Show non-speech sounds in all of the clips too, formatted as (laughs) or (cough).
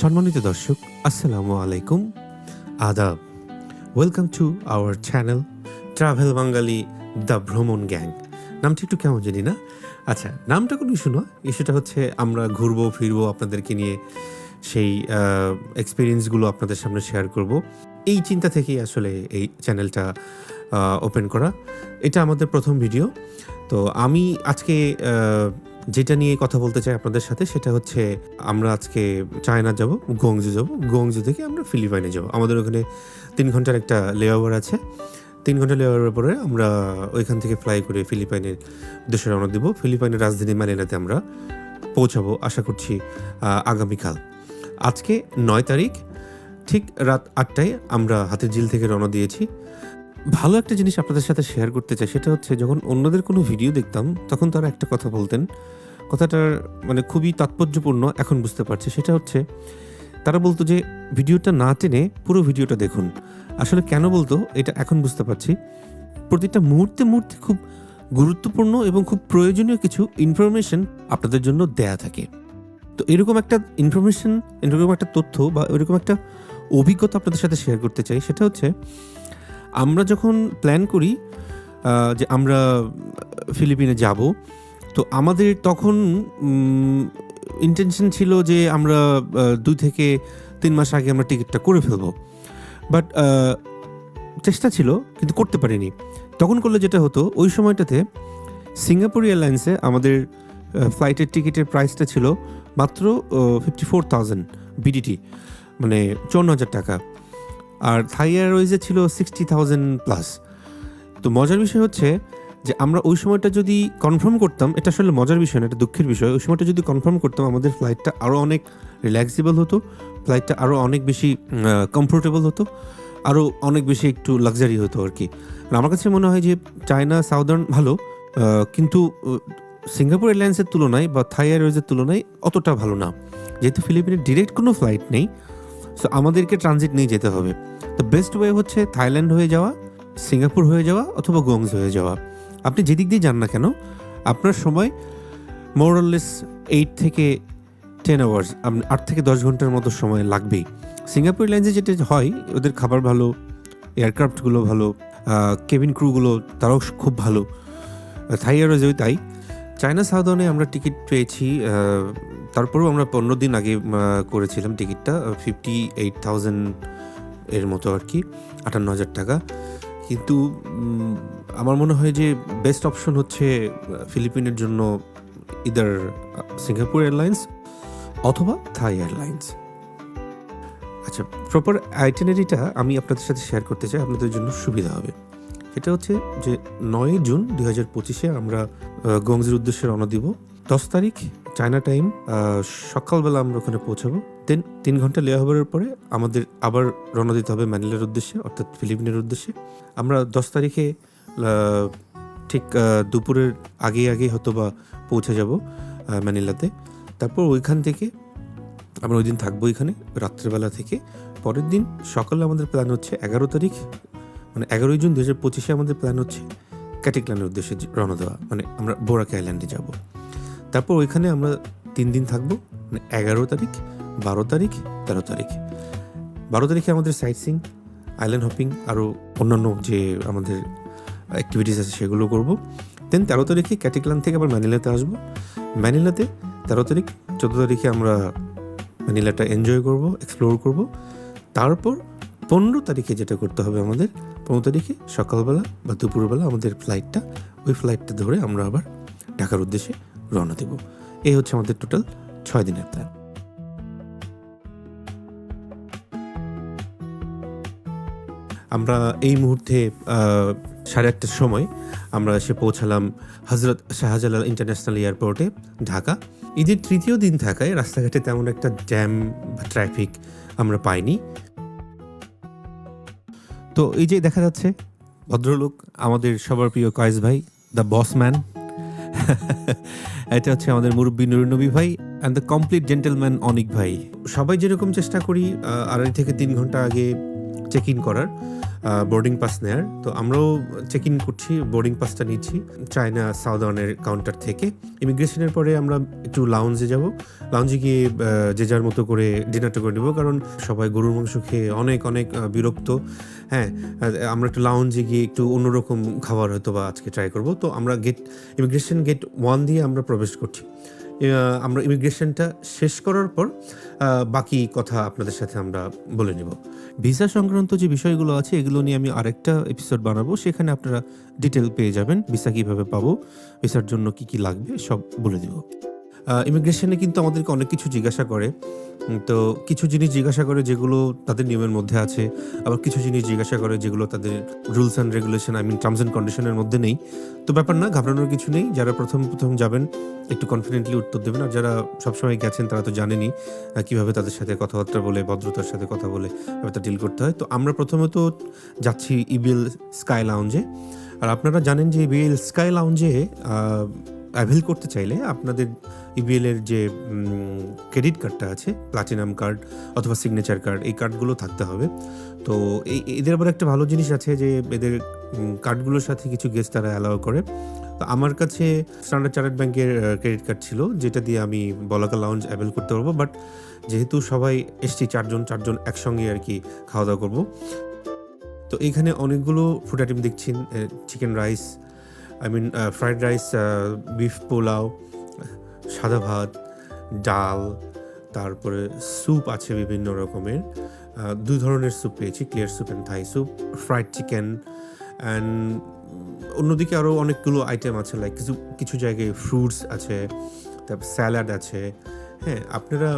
সম্মানিত দর্শক, আসসালামু আলাইকুম। আদাব welcome to our channel travel Bangali the ভ্রমণ গ্যাং নামটা একটু কেমন জানি না? আচ্ছা নামটা কোনো ইস্যু নয় ইস্যুটা হচ্ছে আমরা ঘুরবো, ফিরবো আপনাদেরকে নিয়ে, সেই এক্সপিরিয়েন্সগুলো আপনাদের সামনে শেয়ার করব। এই চিন্তা থেকেই আসলে এই চ্যানেলটা ওপেন করা। এটা আমাদের প্রথম ভিডিও তো আমি আজকে যেটা নিয়ে কথা বলতে চাই আপনাদের সাথে, সেটা হচ্ছে আমরা আজকে চায়না যাব গোংজু যাব। গোংজু থেকে আমরা ফিলিপাইনে যাব। আমাদের ওখানে তিন ঘণ্টার একটা লেওভার আছে। তিন ঘণ্টা লেওভারের পরে আমরা ওইখান থেকে ফ্লাই করে ফিলিপাইনের দেশে রওনা দিব। ফিলিপাইনের রাজধানী ম্যানিলাতে আমরা পৌঁছাবো, আশা করছি আগামীকাল। আজকে নয় তারিখ, ঠিক রাত আটটায় আমরা হাতের ঝিল থেকে রওনা দিয়েছি। ভালো একটা জিনিস আপনাদের সাথে শেয়ার করতে চাই, সেটা হচ্ছে যখন অন্যদের কোনো ভিডিও দেখতাম, তখন তারা একটা কথা বলতেন। কথাটার মানে খুবই তাৎপর্যপূর্ণ, এখন বুঝতে পারছি। সেটা হচ্ছে, তারা বলতো যে, ভিডিওটা না টেনে পুরো ভিডিওটা দেখুন। আসলে কেন বলতো, এটা এখন বুঝতে পারছি। প্রতিটা মুহূর্তে মুহূর্তে খুব গুরুত্বপূর্ণ এবং খুব প্রয়োজনীয় কিছু ইনফরমেশন আপনাদের জন্য দেয়া থাকে। তো এরকম একটা ইনফরমেশন এরকম একটা তথ্য বা এরকম একটা অভিজ্ঞতা আপনাদের সাথে শেয়ার করতে চাই, সেটা হচ্ছে আমরা যখন প্ল্যান করি যে আমরা ফিলিপিনে যাব, তো আমাদের তখন ইন্টেনশন ছিল যে আমরা দুই থেকে তিন মাস আগে আমরা টিকিটটা করে ফেলব। বাট চেষ্টা ছিল, কিন্তু করতে পারিনি। তখন করলে যেটা হতো, ওই সময়টাতে সিঙ্গাপুর এয়ারলাইন্সে আমাদের ফ্লাইটের টিকিটের প্রাইসটা ছিল মাত্র ফিফটি ফোর থাউজেন্ড বিডিটি মানে চুয়ান্ন হাজার টাকা। আর থাই এয়ারওয়েজে ছিল সিক্সটি থাউজেন্ড প্লাস তো মজার বিষয় হচ্ছে যে আমরা ওই সময়টা যদি কনফার্ম করতাম, এটা আসলে মজার বিষয় না, এটা দুঃখের বিষয়। ওই সময়টা যদি কনফার্ম করতাম, আমাদের ফ্লাইটটা আরও অনেক রিল্যাক্সেবল হতো ফ্লাইটটা আরও অনেক বেশি কমফোর্টেবল হতো আরও অনেক বেশি একটু লাক্সারি হতো আর কি। আর আমার কাছে মনে হয় যে চায়না সাউদার্ন ভালো কিন্তু সিঙ্গাপুর এয়ারলাইন্সের তুলনায় বা থাই এয়ারওয়েজের তুলনায় অতটা ভালো না। যেহেতু ফিলিপিনের ডিরেক্ট কোনো ফ্লাইট নেই সো আমাদেরকে ট্রানজিট নিয়ে যেতে হবে। তো বেস্ট ওয়ে হচ্ছে থাইল্যান্ড হয়ে যাওয়া সিঙ্গাপুর হয়ে যাওয়া অথবা গোংস হয়ে যাওয়া। আপনি যেদিক দিয়ে যান না কেন, আপনার সময় মোরলেস এইট থেকে টেন আওয়ার্স আট থেকে দশ ঘণ্টার মতো সময় লাগবেই। সিঙ্গাপুর এয়ারলাইন্সে যেটা হয়, ওদের খাবার ভালো এয়ারক্রাফটগুলো ভালো কেবিন ক্রুগুলো তারাও খুব ভালো। থাই এয়ারওয়েজেও তাই। চায়না সাউদার্নে আমরা টিকিট পেয়েছি তারপরেও আমরা পনেরো দিন আগে করেছিলাম টিকিটটা ফিফটি এইট থাউজেন্ড এর মতো আর কি আটান্ন হাজার টাকা। কিন্তু আমার মনে হয় যে বেস্ট অপশন হচ্ছে ফিলিপিনের জন্য ইদার সিঙ্গাপুর এয়ারলাইন্স অথবা থাই এয়ারলাইন্স আচ্ছা প্রপার আইটেনারিটা আমি আপনাদের সাথে শেয়ার করতে চাই আপনাদের জন্য সুবিধা হবে। সেটা হচ্ছে যে নয় জুন দুই হাজার পঁচিশে আমরা আহ, গংজের উদ্দেশ্যে রওনা দিব। দশ তারিখ চায়না টাইম সকালবেলা আমরা ওখানে পৌঁছাবো। দেন তিন ঘণ্টা লেওভারের পরে আমাদের আবার রওনা দিতে হবে ম্যানিলার উদ্দেশ্যে, অর্থাৎ ফিলিপিনের উদ্দেশ্যে। আমরা দশ তারিখে ঠিক দুপুরের আগে আগে হয়তো বা পৌঁছে যাব ম্যানিলাতে তারপর ওইখান থেকে, আমরা ওই দিন থাকব এখানে, রাত্রেবেলা থেকে। পরের দিন সকালে আমাদের প্ল্যান হচ্ছে এগারো তারিখ মানে এগারোই জুন দু হাজার পঁচিশে আমাদের প্ল্যান হচ্ছে ক্যাটিকল্যান্ডের উদ্দেশ্যে রওনা দেওয়া মানে আমরা বোরাকে আইল্যান্ডে যাব। তারপর ওইখানে আমরা তিন দিন থাকব মানে এগারো তারিখ, বারো তারিখ, তেরো তারিখ। বারো তারিখে আমাদের সাইট সিং আইল্যান্ড হপিং আরও অন্যান্য যে আমাদের অ্যাক্টিভিটিস আছে সেগুলো করব। দেন তেরো তারিখে ক্যাটিকল্যান্ড থেকে আবার ম্যানিলাতে আসব। ম্যানিলাতে তেরো তারিখ, চোদ্দ তারিখে আমরা ম্যানিলাটা এনজয় করব এক্সপ্লোর করব। তারপর পনেরো তারিখে যেটা করতে হবে আমাদের, পনেরো তারিখে সকালবেলা বা দুপুরবেলা আমাদের ফ্লাইটটা ওই ফ্লাইটটা ধরে আমরা আবার ঢাকার উদ্দেশ্যে রওনা দেব। এই হচ্ছে আমাদের টোটাল ছয় দিনের প্ল্যান আমরা এই মুহূর্তে সাড়ে আটটার সময় আমরা এসে পৌঁছালাম হজরত শাহজালাল ইন্টারন্যাশনাল এয়ারপোর্টে, ঢাকা। ঈদের তৃতীয় দিন থাকায় রাস্তাঘাটে তেমন একটা জ্যাম বা ট্রাফিক আমরা পাইনি। তো এই যে দেখা যাচ্ছে, ভদ্রলোক আমাদের সবার প্রিয় কয়েস ভাই দ্য বস ম্যান (laughs) এটা হচ্ছে আমাদের মুরব্বী নুরনবী ভাই and the complete gentleman Anik ভাই। সবাই যেরকম চেষ্টা করি আড়াই থেকে তিন ঘণ্টা আগে চেক ইন করার বোর্ডিং পাস নেয়ার। তো আমরাও চেক ইন করছি বোর্ডিং পাসটা নিচ্ছি চায়না সাউদার্নের কাউন্টার থেকে। ইমিগ্রেশনের পরে আমরা একটু লাউঞ্জে যাব। লাউঞ্জে গিয়ে যে যার মতো করে ডিনারটা করে নেব। কারণ সবাই গরুর মাংস খেয়ে অনেক অনেক বিরক্ত। হ্যাঁ আমরা একটু লাউঞ্জে গিয়ে একটু অন্যরকম খাবার হয়তো বা আজকে ট্রাই করব। তো আমরা গেট ইমিগ্রেশন গেট ওয়ান দিয়ে আমরা প্রবেশ করছি। আমরা ইমিগ্রেশনটা শেষ করার পর বাকি কথা আপনাদের সাথে আমরা বলে নেব। ভিসা সংক্রান্ত যে বিষয়গুলো আছে, এগুলো নিয়ে আমি আরেকটা এপিসোড বানাবো। সেখানে আপনারা ডিটেল পেয়ে যাবেন, ভিসা কীভাবে পাবো, ভিসার জন্য কি কি লাগবে, সব বলে দিব ইমিগ্রেশনে কিন্তু আমাদেরকে অনেক কিছু জিজ্ঞাসা করে। তো কিছু জিনিস জিজ্ঞাসা করে যেগুলো তাদের নিয়মের মধ্যে আছে, আবার কিছু জিনিস জিজ্ঞাসা করে যেগুলো তাদের rules and regulation I mean terms and কন্ডিশনের মধ্যে নেই। তো ব্যাপার না, ঘাবড়ানোর কিছু নেই। যারা প্রথম প্রথম যাবেন, একটু কনফিডেন্টলি উত্তর দেবেন। আর যারা সবসময় গেছেন, তারা তো জানেনই কীভাবে তাদের সাথে কথাবার্তা বলে, ভদ্রতার সাথে কথা বলে, ব্যাপারটা ডিল করতে হয়। তো আমরা প্রথমে তো যাচ্ছি ইবিএল স্কাই লাউঞ্জে আর আপনারা জানেন যে ইবিএল স্কাই লাউঞ্জে অ্যাভেল করতে চাইলে আপনাদের ইবিএল এর যে ক্রেডিট কার্ডটা আছে প্লাটিনাম কার্ড অথবা সিগনেচার কার্ড এই কার্ডগুলো থাকতে হবে। তো এই, এদের আবার একটা ভালো জিনিস আছে যে, এদের কার্ডগুলোর সাথে কিছু গেস্ট তারা অ্যালাউ করে। তো আমার কাছে স্ট্যান্ডার্ড চার্টার্ড ব্যাংকের ক্রেডিট কার্ড ছিল, যেটা দিয়ে আমি বলাকা লাউঞ্জ অ্যাভেল করতে পারব। বাট যেহেতু সবাই এসছি, চারজন চারজন একসঙ্গে আর কি খাওয়া দাওয়া করব। তো এইখানে অনেকগুলো ফুড আইটেম দেখছেন chicken rice I mean fried rice beef pulao সাদা ভাত, ডাল, তারপরে স্যুপ আছে বিভিন্ন রকমের। দু ধরনের স্যুপ পেয়েছি clear soup and Thai soup fried chicken and অন্যদিকে আরও অনেকগুলো আইটেম আছে লাইক কিছু কিছু জায়গায় ফ্রুটস আছে, তারপর স্যালাড আছে। হ্যাঁ আপনারা,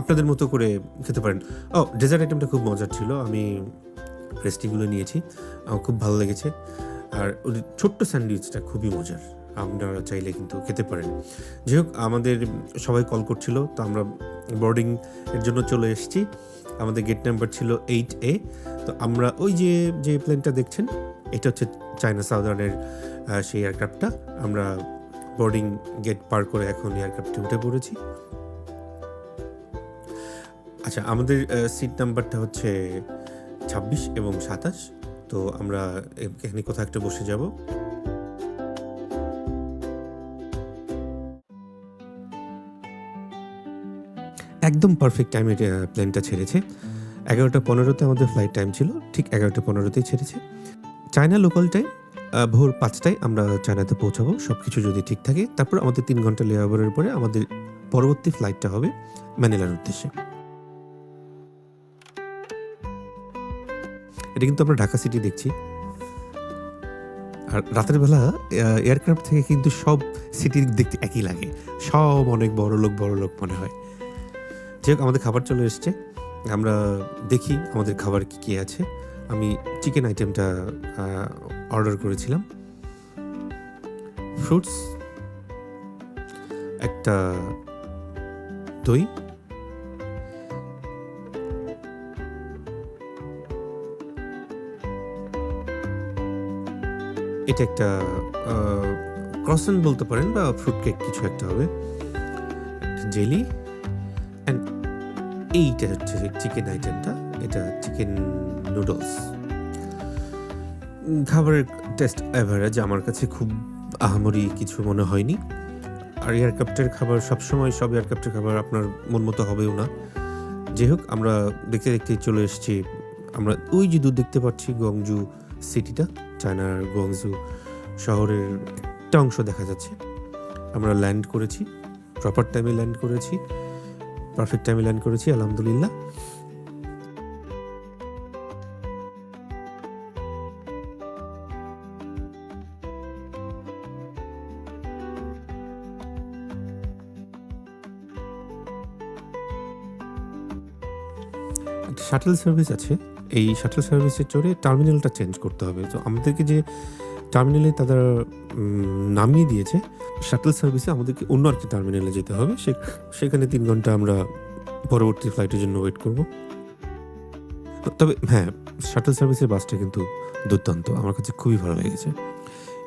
আপনাদের মতো করে খেতে পারেন। ও ডেজার্ট আইটেমটা খুব মজার ছিল, আমি পেস্ট্রিগুলো নিয়েছি, আমার খুব ভালো লেগেছে। আর ওই ছোট্ট স্যান্ডউইচটা খুবই মজার। আপনারা চাইলে কিন্তু খেতে পারেন। যাই হোক, আমাদের সবাই কল করছিল, তো আমরা বোর্ডিং এর জন্য চলে এসেছি। আমাদের গেট নাম্বার ছিল এইট এ তো আমরা ওই যে যে প্লেনটা দেখছেন, এটা হচ্ছে চায়না সাউদার্নের সেই এয়ারক্রাফটটা আমরা বোর্ডিং গেট পার করে এখন এয়ারক্রাফটে উঠে পড়েছি। আচ্ছা আমাদের সিট নাম্বারটা হচ্ছে ছাব্বিশ এবং সাতাশ। তো আমরা এখানে কোথাও একটা বসে যাব। একদম পারফেক্ট টাইমে প্লেনটা ছেড়েছে। এগারোটা পনেরোতে আমাদের ফ্লাইট টাইম ছিল, ঠিক এগারোটা পনেরোতেই ছেড়েছে। চায়না লোকাল টাইম ভোর পাঁচটায় আমরা চায়নাতে পৌঁছাবো সব কিছু যদি ঠিক থাকে। তারপর আমাদের তিন ঘণ্টা লেওভারের পরে আমাদের পরবর্তী ফ্লাইটটা হবে ম্যানিলার উদ্দেশ্যে। এটা কিন্তু আমরা ঢাকা সিটি দেখছি। আর রাতের বেলা এয়ারক্রাফট থেকে কিন্তু সব সিটি দেখতে একই লাগে। সব অনেক বড় লোক বড় লোক মনে হয়। যাই হোক, আমাদের খাবার চলে এসছে। আমরা দেখি আমাদের খাবার কি, কী আছে। আমি চিকেন আইটেমটা অর্ডার করেছিলাম। ফ্রুটস একটা দই এটা একটা ক্রসেন বলতে পারেন বা ফ্রুট কেক কিছু একটা হবে। জেলি অ্যান্ড এইটা হচ্ছে চিকেন আইটেমটা এটা চিকেন নুডলস খাবারের টেস্ট অ্যাভারেজ আমার কাছে খুব আহামরি কিছু মনে হয়নি। আর এয়ারক্রাফটের খাবার সবসময় সব এয়ারক্রাফটের খাবার আপনার মন মতো হবেও না। যাই হোক আমরা দেখতে দেখতে চলে এসেছি। আমরা ওই যে দূর দেখতে পাচ্ছি গংজু সিটিটা চায়নার গংজু শহরের একটা অংশ দেখা যাচ্ছে। আমরা ল্যান্ড করেছি প্রপার টাইমে ল্যান্ড করেছি পারফেক্ট টাইমে ল্যান্ড করেছি, আলহামদুলিল্লাহ। শাটল সার্ভিস আছে। এই শাটল সার্ভিসে চড়ে টার্মিনালটা চেঞ্জ করতে হবে। তো আমাদেরকে যে টার্মিনালে তারা নামিয়ে দিয়েছে শাটল সার্ভিসে আমাদেরকে অন্য একটা টার্মিনালে যেতে হবে। সে- সেখানে তিন ঘণ্টা আমরা পরবর্তী ফ্লাইটের জন্য ওয়েট করব। তবে হ্যাঁ শাটল সার্ভিসের বাসটা কিন্তু দুর্দান্ত। আমার কাছে খুবই ভালো লেগেছে।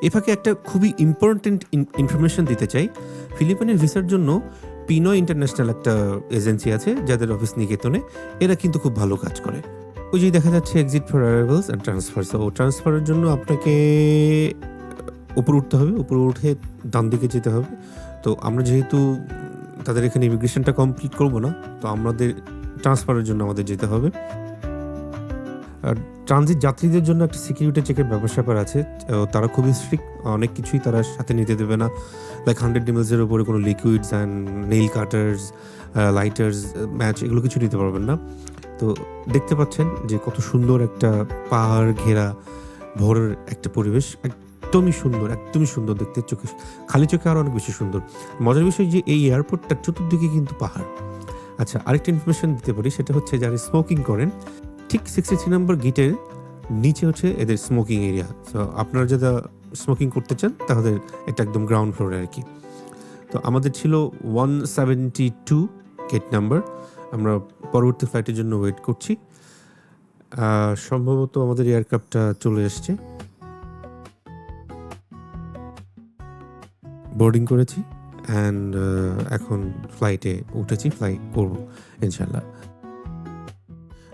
এ ফাঁকে একটা খুবই ইম্পর্টেন্ট ইনফরমেশন দিতে চাই। ফিলিপাইনের ভিসার জন্য পিনো ইন্টারন্যাশনাল একটা এজেন্সি আছে যাদের অফিস নিকেতনে, এরা কিন্তু খুব ভালো কাজ করে। ওই যে দেখা যাচ্ছে exit for arrivals and transfer so ট্রান্সফারের জন্য আপনাকে উপরে উঠতে হবে, উপরে উঠে ডান দিকে যেতে হবে। তো আমরা যেহেতু তাদের এখানে ইমিগ্রেশনটা কমপ্লিট করব না, তো আমাদের ট্রান্সফারের জন্য আমাদের যেতে হবে। ট্রানজিট যাত্রীদের জন্য একটা সিকিউরিটি চেকের ব্যাপার আছে তারা খুবই স্ট্রিক্ট অনেক কিছুই তারা সাথে নিতে দেবে না। লাইক হান্ড্রেড ডিমেলসের উপরে কোনো liquids and nail cutters lighters match এগুলো কিছু নিতে পারবেন না। তো দেখতে পাচ্ছেন যে কত সুন্দর একটা পাহাড় ঘেরা, ভোরের একটা পরিবেশ, একদমই সুন্দর একদমই সুন্দর দেখতে চোখে, খালি চোখে আরও অনেক বেশি সুন্দর। মজার বিষয় যে এই এয়ারপোর্টটার চতুর্দিকে কিন্তু পাহাড়। আচ্ছা আরেকটা ইনফরমেশন দিতে পারি, সেটা হচ্ছে যারা স্মোকিং করেন ঠিক সিক্সটি থ্রি নম্বর গেটের নিচে হচ্ছে এদের স্মোকিং এরিয়া সো আপনারা যারা স্মোকিং করতে চান, তাহলে এটা একদম গ্রাউন্ড ফ্লোরে আর কি। তো আমাদের ছিল one seventy two gate number আমরা পরবর্তী ফ্লাইটের জন্য ওয়েট করছি। সম্ভবত আমাদের এয়ারক্রাফটটা চলে এসছে। বোর্ডিং করেছি। অ্যান্ড এখন ফ্লাইটে উঠেছি ফ্লাইট করব ইনশাল্লাহ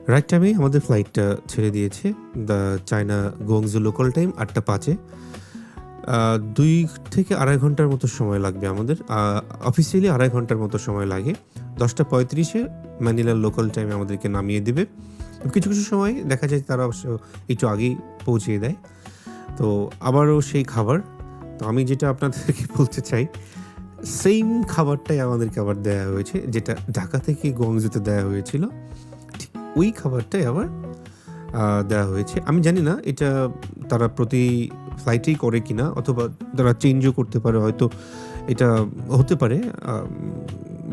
রাইট টাইমে আমাদের ফ্লাইটটা ছেড়ে দিয়েছে the China Guangzhou local time আটটা পাঁচে। দুই থেকে আড়াই ঘণ্টার মতো সময় লাগবে আমাদের। অফিসিয়ালি আড়াই ঘণ্টার মতো সময় লাগে। দশটা পঁয়ত্রিশে ম্যানিলার লোকাল টাইমে আমাদেরকে নামিয়ে দেবে। কিছু কিছু সময় দেখা যায় তারা অবশ্য একটু আগেই পৌঁছিয়ে দেয়। তো আবারও সেই খাবার। তো আমি যেটা আপনাদেরকে (laughs) বলতে চাই সেম খাবারটাই আমাদেরকে আবার দেওয়া হয়েছে, যেটা ঢাকা থেকে গংজুতে দেওয়া হয়েছিল। ওই খাবারটাই আবার দেওয়া হয়েছে। আমি জানি না এটা তারা প্রতি ফ্লাইটেই করে কি না অথবা তারা চেঞ্জও করতে পারে, হয়তো এটা হতে পারে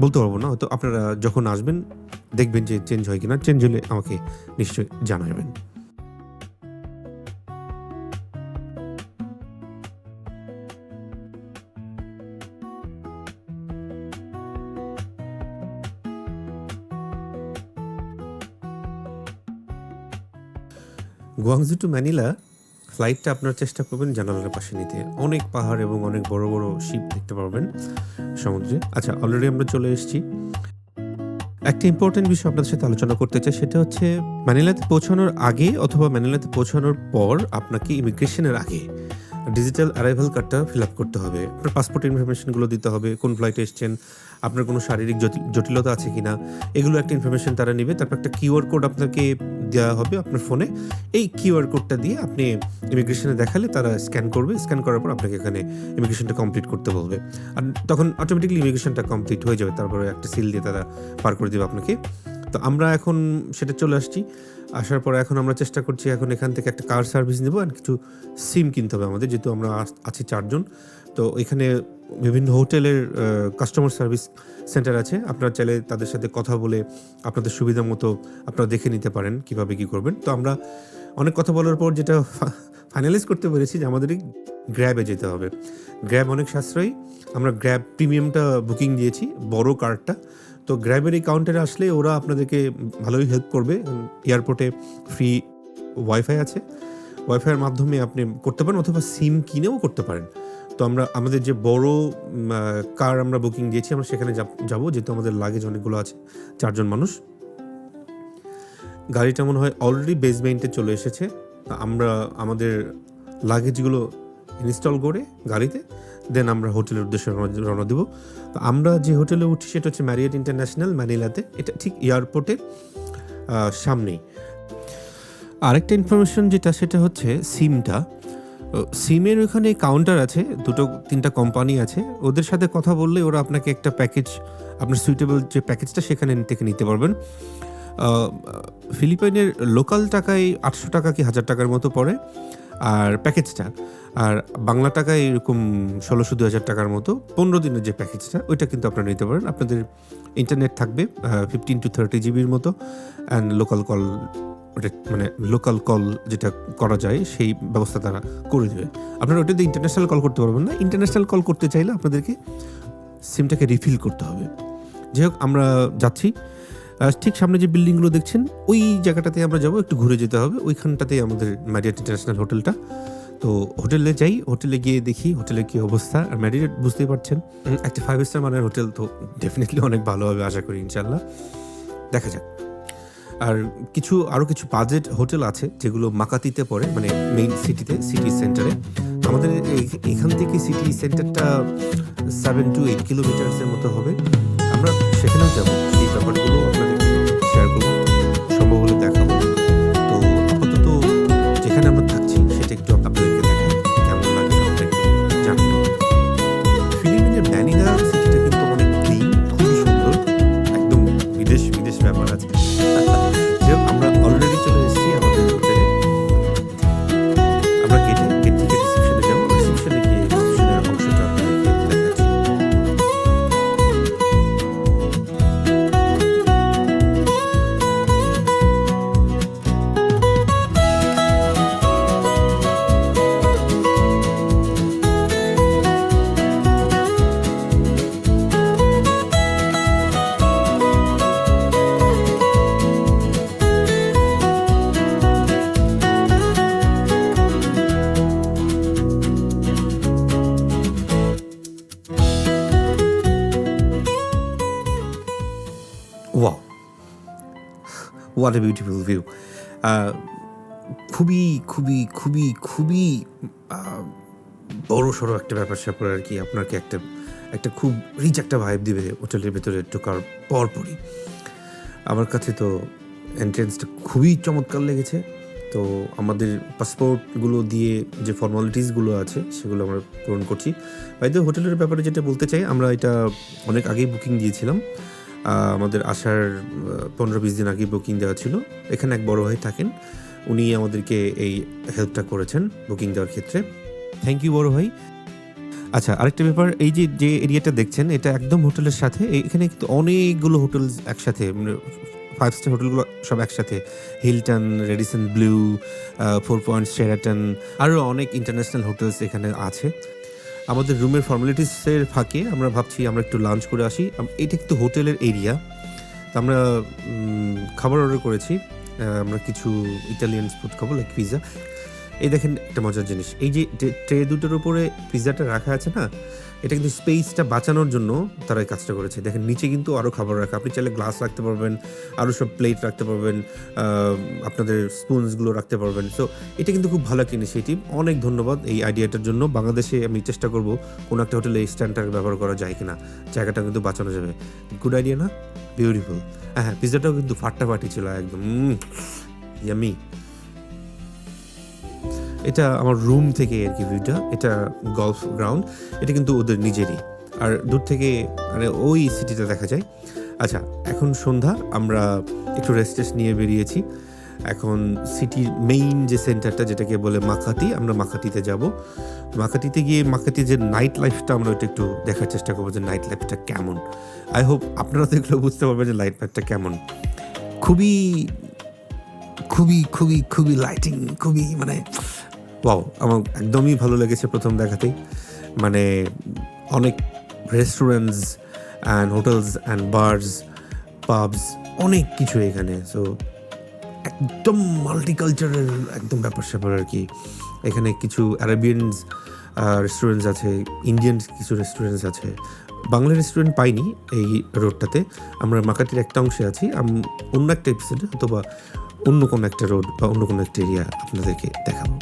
বলতে পারব না। হয়তো আপনারা যখন আসবেন, দেখবেন যে চেঞ্জ হয় কিনা চেঞ্জ হলে আমাকে নিশ্চয়ই জানাবেন। গুয়াংজু টু ম্যানিলা ফ্লাইটটা আপনার চেষ্টা করবেন জানালার পাশে নিতে। অনেক পাহাড় এবং অনেক বড় বড় শিপ দেখতে পারবেন। সমুদ্রে। আচ্ছা অলরেডি আমরা চলে এসেছি। একটা ইম্পর্টেন্ট বিষয় আপনাদের সাথে আলোচনা করতে চাই, সেটা হচ্ছে ম্যানিলাতে পৌঁছানোর আগে অথবা ম্যানিলাতে পৌঁছানোর পর আপনাকে ইমিগ্রেশনের আগে ডিজিটাল অ্যারাইভাল কার্ডটা ফিল আপ করতে হবে। আপনার পাসপোর্ট ইনফরমেশনগুলো দিতে হবে, কোন ফ্লাইটে এসছেন, আপনার কোনো শারীরিক জটিলতা আছে কিনা, এগুলো একটা ইনফরমেশন তারা নেবে। তারপর একটা কিউআর কোড আপনাকে দেওয়া হবে আপনার ফোনে এই কিউআর কোডটা দিয়ে আপনি ইমিগ্রেশনে দেখালে তারা স্ক্যান করবে। স্ক্যান করার পর আপনাকে এখানে ইমিগ্রেশনটা কমপ্লিট করতে বলবে। আর তখন অটোমেটিকলি ইমিগ্রেশনটা কমপ্লিট হয়ে যাবে। তারপরে একটা সিল দিয়ে তারা পার করে দেবে আপনাকে। তো আমরা এখন সেটা চলে আসছি। আসার পর এখন আমরা চেষ্টা করছি এখন এখান থেকে একটা কার সার্ভিস নেব আর কিছু সিম কিনতে হবে আমাদের, যেহেতু আমরা আছি চারজন। তো এখানে বিভিন্ন হোটেলের কাস্টমার সার্ভিস সেন্টার আছে। আপনারা চাইলে তাদের সাথে কথা বলে আপনাদের সুবিধা মতো আপনারা দেখে নিতে পারেন কীভাবে কি করবেন। তো আমরা অনেক কথা বলার পর যেটা ফাইনালাইজ করতে পেরেছি যে আমাদের গ্র্যাবে যেতে হবে। গ্র্যাব অনেক সাশ্রয়ী। আমরা গ্র্যাব প্রিমিয়ামটা বুকিং দিয়েছি, বড় কার্ডটা তো গ্র্যাবের এই কাউন্টারে আসলে ওরা আপনাদেরকে ভালোই হেল্প করবে। এয়ারপোর্টে ফ্রি ওয়াইফাই আছে। ওয়াইফাইয়ের মাধ্যমে আপনি করতে পারেন অথবা সিম কিনেও করতে পারেন। তো আমরা, আমাদের যে বড় কার আমরা বুকিং দিয়েছি, আমরা সেখানে যাব- যেহেতু আমাদের লাগেজ অনেকগুলো আছে, চারজন মানুষ। গাড়িটা মনে হয় অলরেডি বেসমেন্টে চলে এসেছে। আমরা আমাদের লাগেজগুলো ইনস্টল করে গাড়িতে দেন আমরা হোটেলের উদ্দেশ্যে রওনা- দেবো। তো আমরা যে হোটেলে উঠি সেটা হচ্ছে ম্যারিয়েট ইন্টারন্যাশনাল ম্যানিলাতে এটা ঠিক এয়ারপোর্টের সামনেই। আরেকটা ইনফরমেশন যেটা, সেটা হচ্ছে সিমটা। সিমের ওখানে কাউন্টার আছে, দুটো, তিনটা কোম্পানি আছে। ওদের সাথে কথা বললে ওরা আপনাকে একটা প্যাকেজ আপনার সুইটেবল যে প্যাকেজটা সেখানে থেকে নিতে পারবেন। ফিলিপাইনের লোকাল টাকায় আটশো টাকা কি হাজার টাকার মতো পড়ে। আর প্যাকেজটা আর বাংলা টাকায় এরকম ষোলোশো দু হাজার টাকার মতো পনেরো দিনের যে প্যাকেজটা, ওইটা কিন্তু আপনারা নিতে পারেন। আপনাদের ইন্টারনেট থাকবে ফিফটিন টু থার্টি জিবির মতো অ্যান্ড লোকাল কল ওটা মানে লোকাল কল যেটা করা যায়, সেই ব্যবস্থা তারা করে দেবে। আপনারা ওটা দিয়ে ইন্টারন্যাশনাল কল করতে পারবেন না। ইন্টারন্যাশনাল কল করতে চাইলে আপনাদেরকে সিমটাকে রিফিল করতে হবে। যাই হোক, আমরা যাচ্ছি। ঠিক সামনে যে বিল্ডিংগুলো দেখছেন, ওই জায়গাটাতে আমরা যাব, একটু ঘুরে যেতে হবে। ওইখানটাতেই আমাদের ম্যারিয়েট ইন্টারন্যাশনাল হোটেলটা তো হোটেলে যাই, হোটেলে গিয়ে দেখি হোটেলের কি অবস্থা। আর ম্যারিয়েট বুঝতেই পারছেন একটা ফাইভ স্টার মানের হোটেল তো ডেফিনেটলি অনেক ভালো হবে আশা করি ইনশাল্লাহ দেখা যাক। আর কিছু আরও কিছু বাজেট হোটেল আছে যেগুলো মাকাতিতে পড়ে মানে মেইন সিটিতে সিটি সেন্টারে আমাদের এখান থেকে সিটি সেন্টারটা সেভেন টু এইট কিলোমিটার্সের মতো হবে। হোয়াট এ বিউটিফুল ভিউ খুবই খুবই খুবই খুবই বড় সড়ো একটা ব্যাপার স্যাপার আর কি আপনাকে একটা একটা খুব রিচ একটা ভাইব দিবে হোটেলের ভেতরে ঢোকার পরপরই। আমার কাছে তো এন্ট্রেন্সটা খুবই চমৎকার লেগেছে। তো আমাদের পাসপোর্টগুলো দিয়ে যে ফর্মালিটিসগুলো আছে, সেগুলো আমরা পূরণ করছি। বাইদের হোটেলের ব্যাপারে যেটা বলতে চাই, আমরা এটা অনেক আগেই বুকিং দিয়েছিলাম। আমাদের আসার পনেরো বিশ দিন আগে বুকিং দেওয়া ছিল। এখানে এক বড় ভাই থাকেন, উনি আমাদেরকে এই হেল্পটা করেছেন বুকিং দেওয়ার ক্ষেত্রে। থ্যাংক ইউ বড় ভাই। আচ্ছা আরেকটা ব্যাপার, এই যে যে এরিয়াটা দেখছেন, এটা একদম হোটেলের সাথে এখানে কিন্তু অনেকগুলো হোটেল একসাথে ফাইভ স্টার হোটেলগুলো সব একসাথে। Hilton Radisson Blu Four Points Sheraton আরও অনেক ইন্টারন্যাশনাল হোটেলস এখানে আছে। আমাদের রুমের ফর্মালিটিসের ফাঁকে আমরা ভাবছি আমরা একটু লাঞ্চ করে আসি। এটা একটু হোটেলের এরিয়া তো আমরা খাবার অর্ডার করেছি। আমরা কিছু ইটালিয়ান ফুড খাব লাইক পিৎজা এই দেখেন একটা মজার জিনিস। এই যে ট্রে দুটোর উপরে পিৎজাটা রাখা আছে না এটা কিন্তু স্পেসটা বাঁচানোর জন্য তারা এই কাজটা করেছে। দেখেন, নিচে কিন্তু আরও খাবার রাখা। আপনি চাইলে গ্লাস রাখতে পারবেন আরও সব প্লেট রাখতে পারবেন আপনাদের স্পুনসগুলো রাখতে পারবেন। সো এটা কিন্তু খুব ভালো একটা ইনিশিয়েটিভ অনেক ধন্যবাদ এই আইডিয়াটার জন্য। বাংলাদেশে আমি চেষ্টা করব কোনো একটা হোটেলে এই স্ট্যান্ডটার ব্যবহার করা যায় কিনা। জায়গাটা কিন্তু বাঁচানো যাবে। গুড আইডিয়া না? বিউটিফুল হ্যাঁ হ্যাঁ পিৎজাটাও কিন্তু ফাটাফাটি ছিল একদম। ইয়ামি এটা আমার রুম থেকে আর কি ভিউটা এটা গলফ গ্রাউন্ড এটা কিন্তু ওদের নিজেরই। আর দূর থেকে মানে ওই সিটিটা দেখা যায়। আচ্ছা এখন সন্ধ্যা, আমরা একটু রেস্ট টেস্ট নিয়ে বেরিয়েছি। এখন সিটির মেইন যে সেন্টারটা যেটাকে বলে মাখাতি, আমরা মাখাতিতে যাব। মাখাতিতে গিয়ে, মাখাতি যে নাইট লাইফটা আমরা ওইটা একটু দেখার চেষ্টা করব যে নাইট লাইফটা কেমন। আই হোপ আপনারা দেখলেও বুঝতে পারবেন যে লাইট লাইফটা কেমন। খুবই খুবই খুবই খুবই লাইটিং খুবই মানে ওয়াও আমার একদমই ভালো লেগেছে প্রথম দেখাতেই। মানে অনেক restaurants and hotels and bars pubs অনেক কিছু এখানে। সো একদম মাল্টিকালচারাল একদম ব্যাপার স্যাপার আর কি। এখানে কিছু অ্যারাবিয়ানস রেস্টুরেন্টস আছে ইন্ডিয়ান কিছু রেস্টুরেন্টস আছে। বাংলা রেস্টুরেন্ট পাইনি এই রোডটাতে আমরা মাকাতির একটা অংশে আছি। অন্য একটা এপিসোডে অথবা অন্য কোনো একটা রোড বা অন্য কোনো একটা এরিয়া আপনাদেরকে দেখাবো।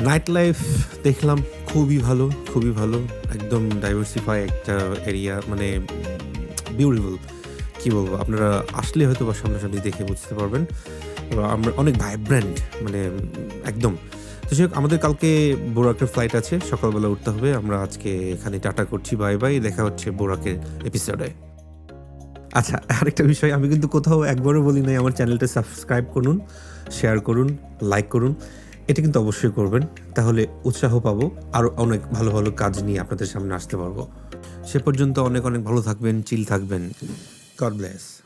নাইট লাইফ দেখলাম খুবই ভালো খুবই ভালো। একদম ডাইভার্সিফাই একটা এরিয়া মানে বিউটিফুল কী বলব আপনারা আসলে হয়তো বা সামনাসামনি দেখে বুঝতে পারবেন। আমরা অনেক ভাইব্রেন্ট মানে একদম। তো হোক, আমাদের কালকে বোরাকের ফ্লাইট আছে সকালবেলা উঠতে হবে। আমরা আজকে এখানে টাটা করছি বাই বাই দেখা হচ্ছে বোরাকের এপিসোডে আচ্ছা আরেকটা বিষয় আমি কিন্তু কোথাও একবারও বলি নাই আমার চ্যানেলটা সাবস্ক্রাইব করুন শেয়ার করুন লাইক করুন। এটা কিন্তু অবশ্যই করবেন। তাহলে উৎসাহ পাবো। আরও অনেক ভালো ভালো কাজ নিয়ে আপনাদের সামনে আসতে পারব। সে পর্যন্ত অনেক অনেক ভালো থাকবেন, চিল থাকবেন। God bless